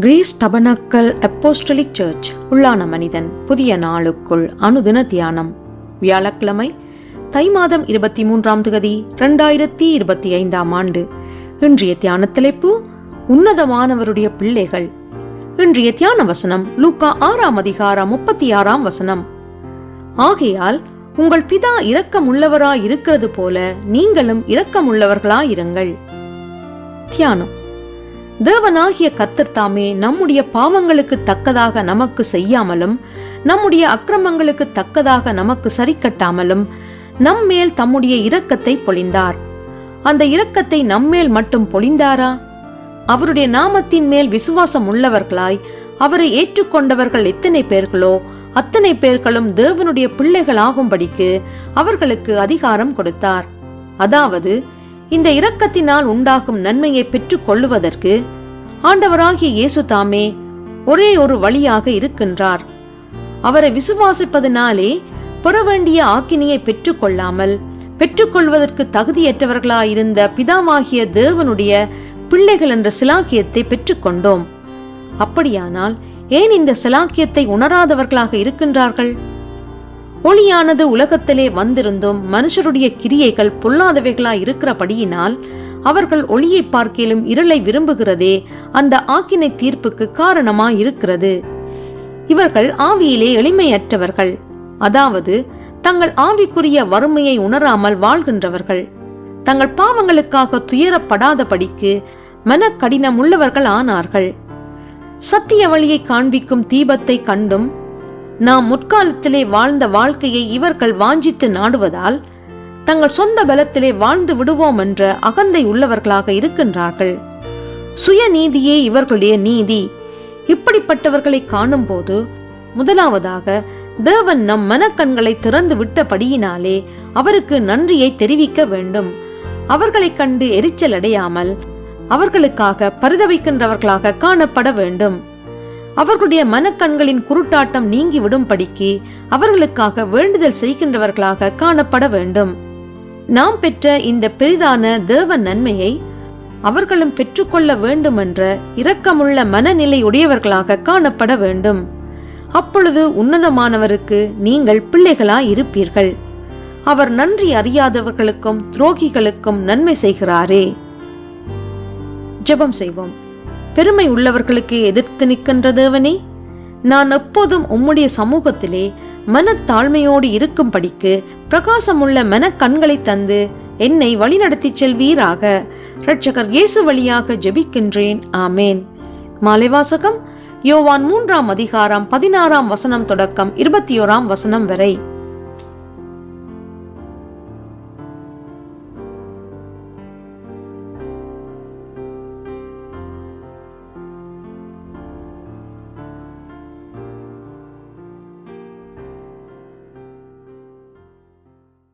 Greece tabernacle apostolic search உள்ளான மனிதன் புதிய நாளுக்குள் அனுதின தியானம். வியாழக்கிழமை தை மாதம் இருபத்தி மூன்றாம் தகுதி ரெண்டாயிரத்தி இருபத்தி ஐந்தாம் ஆண்டு. இன்றைய தியான தலைப்பு உன்னதமானவருடைய பிள்ளைகள். இன்றைய தியான வசனம் லூக்கா ஆறாம் அதிகாரம் முப்பத்தி ஆறாம் வசனம். ஆகையால் உங்கள் பிதா இரக்கமுள்ளவராய் இருக்கிறது போல நீங்களும் இரக்கமுள்ளவர்களாயிருங்கள். தியானம். தேவனாகிய கர்த்தர் தாமே நம்முடைய பாவங்களுக்கு தக்கதாக நமக்கு செய்யாமலும் நம்முடைய அக்கிரமங்களுக்கு தக்கதாக நமக்கு சரிக்கட்டாமலும் நம்மேல் தம்முடைய இரக்கத்தை பொழிந்தார். அந்த இரக்கத்தை நம்மேல் மட்டும் பொழிந்தாரா? அவருடைய நாமத்தின் மேல் விசுவாசம் உள்ளவர்களாய் அவரை ஏற்றுக்கொண்டவர்கள் எத்தனை பேர்களோ அத்தனை பேர்களும் தேவனுடைய பிள்ளைகளாகும்படிக்கு அவர்களுக்கு அதிகாரம் கொடுத்தார். அதாவது இந்த இரக்கத்தினால் உண்டாகும் நன்மையை பெற்றுக் கொள்ளுவதற்கு ஆண்டவராகிய இயேசு தாமே ஒரே ஒரு வழியாக இருக்கின்றார். அவரை விசுவாசிப்பதனாலே பெற வேண்டிய ஆக்கினியை பெற்றுக்கொள்ளாமல் பெற்றுக்கொள்வதற்கு தகுதியற்றவர்களாயிருந்த பிதாவாகிய தேவனுடைய பிள்ளைகள் என்ற சிலாக்கியத்தை பெற்றுக்கொண்டோம் அப்படியானால் ஏன் இந்த சிலாக்கியத்தை உணராதவர்களாக இருக்கின்றார்கள்? ஒளியானது உலகத்திலே வந்திருந்தும் மனுஷருடைய கிரியைகள் பொல்லாதவைகளாய் இருக்கிறபடியினால் அவர்கள் ஒளியை பார்க்கிலும் இருளை விரும்புகிறதே அந்த ஆக்கினை தீர்ப்புக்கு காரணமாய் இருக்கிறது இவர்கள் ஆவியிலே எளிமையற்றவர்கள். அதாவது தங்கள் ஆவிக்குரிய வறுமையை உணராமல் வாழ்கின்றவர்கள். தங்கள் பாவங்களுக்காக துயரப்படாதபடிக்கு மனக்கடினம் உள்ளவர்கள் ஆனார்கள். சத்திய வழியை காண்பிக்கும் தீபத்தை கண்டும் நாம் முற்காலத்திலே வாழ்ந்த வாழ்க்கையை இவர்கள் வாஞ்சித்து நாடுவதால் தங்கள் சொந்த பலத்திலே வாழ்ந்து விடுவோம் என்ற அகந்தை உள்ளவர்களாக இருக்கின்றார்கள். சுயநீதியே இவர்களுடைய நீதி. இப்படிப்பட்டவர்களை காணும்போது முதலாவதாக தேவன் நம் மனக்கண்களை திறந்து விட்டபடியினாலே அவருக்கு நன்றியை தெரிவிக்க வேண்டும். அவர்களைக் கண்டு எரிச்சல் அடையாமல் அவர்களுக்காக பரிதவிக்கின்றவர்களாக காணப்பட வேண்டும். அவர்களுடைய மனக்கண்களின் குருட்டாட்டம் நீங்கி விடும்படிக்கு அவர்களுக்காக வேண்டுதல் செய்கின்றவர்களாக காணப்பட வேண்டும். நாம் பெற்ற இந்த பெரிதான தேவ நன்மையை அவர்களும் பெற்றுக்கொள்ள வேண்டும் என்ற இரக்கமுள்ள மனநிலை உடையவர்களாக காணப்பட வேண்டும். அப்பொழுது உன்னதமானவருக்கு நீங்கள் பிள்ளைகளாய் இருப்பீர்கள் அவர் நன்றி அறியாதவர்களுக்கும் துரோகிகளுக்கும் நன்மை செய்கிறாரே. ஜெபம் செய்வோம். பெருமை உள்ளவர்களுக்கு எதிர்த்து நிற்கின்ற தேவனே நான் எப்போதும் உம்முடைய சமூகத்திலே மனத்தாழ்மையோடு இருக்கும்படிக்கு பிரகாசமுள்ள மனக்கண்களை தந்து என்னை வழிநடத்திச் செல்வீராக. ரட்சகர் இயேசு வழியாக ஜெபிக்கின்றேன். ஆமேன். மாலைவாசகம் யோவான் மூன்றாம் அதிகாரம் பதினாறாம் வசனம் தொடக்கம் இருபத்தி ஓராம் வசனம் வரை.